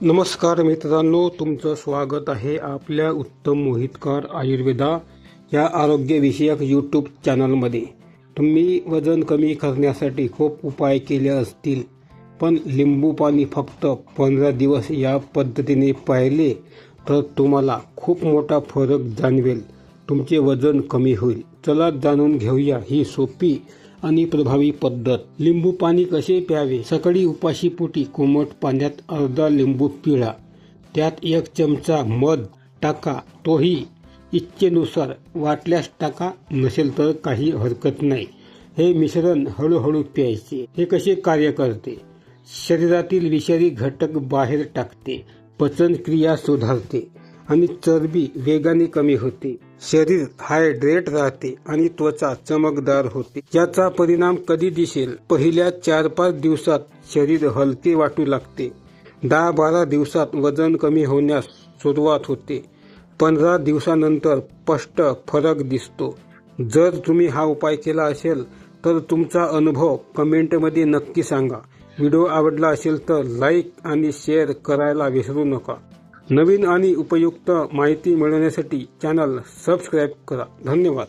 नमस्कार मित्रांनो तुमचं स्वागत आहे आपल्या उत्तम मोहितकर आयुर्वेदा या आरोग्यविषयक यूट्यूब चॅनलमध्ये तुम्ही वजन कमी करण्यासाठी खूप उपाय केले असतील पण लिंबू पाणी फक्त पंधरा दिवस या पद्धतीने पाहिले तर तुम्हाला खूप मोठा फरक जाणवेल. तुमचे वजन कमी होईल. चला जाणून घेऊया ही सोपी आणि प्रभावी पद्धत. लिंबू पाणी कसे प्यावे? सकाळी उपाशीपोटी कोमट पाण्यात अर्धा लिंबू पिळा. त्यात एक चमचा मध टाका. तोही इच्छेनुसार. वाटल्यास टाका नसेल तर काही हरकत नाही. हे मिश्रण हळूहळू प्यायचे. हे कसे कार्य करते? शरीरातील विषारी घटक बाहेर टाकते. पचनक्रिया सुधारते. आणि चरबी वेगाने कमी होते. शरीर हायड्रेट राहते आणि त्वचा चमकदार होते. याचा परिणाम कधी दिसेल? पहिल्या चार पाच दिवसात शरीर हलके वाटू लागते. दहा बारा दिवसात वजन कमी होण्यास सुरुवात होते. पंधरा दिवसानंतर स्पष्ट फरक दिसतो. जर तुम्ही हा उपाय केला असेल तर तुमचा अनुभव कमेंटमध्ये नक्की सांगा. व्हिडिओ आवडला असेल तर लाईक आणि शेअर करायला विसरू नका. नवीन आणि उपयुक्त माहिती मिळवण्यासाठी चॅनल सबस्क्राईब करा. धन्यवाद.